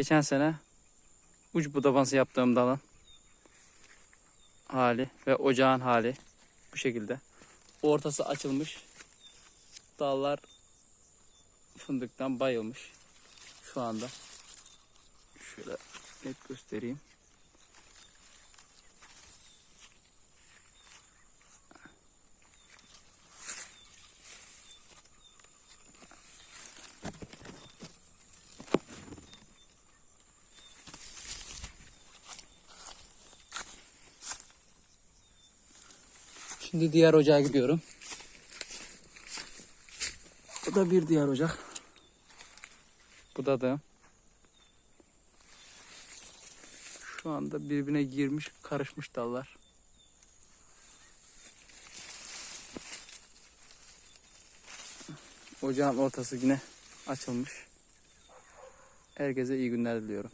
Geçen sene uç budaması yaptığım dalın hali ve ocağın hali bu şekilde. Ortası açılmış. Dallar fındıktan bayılmış. Şu anda. Şöyle net göstereyim. Şimdi diğer ocağa gidiyorum. Bu da bir diğer ocak. Bu da da. Şu anda birbirine girmiş, karışmış dallar. Ocağın ortası yine açılmış. Herkese iyi günler diliyorum.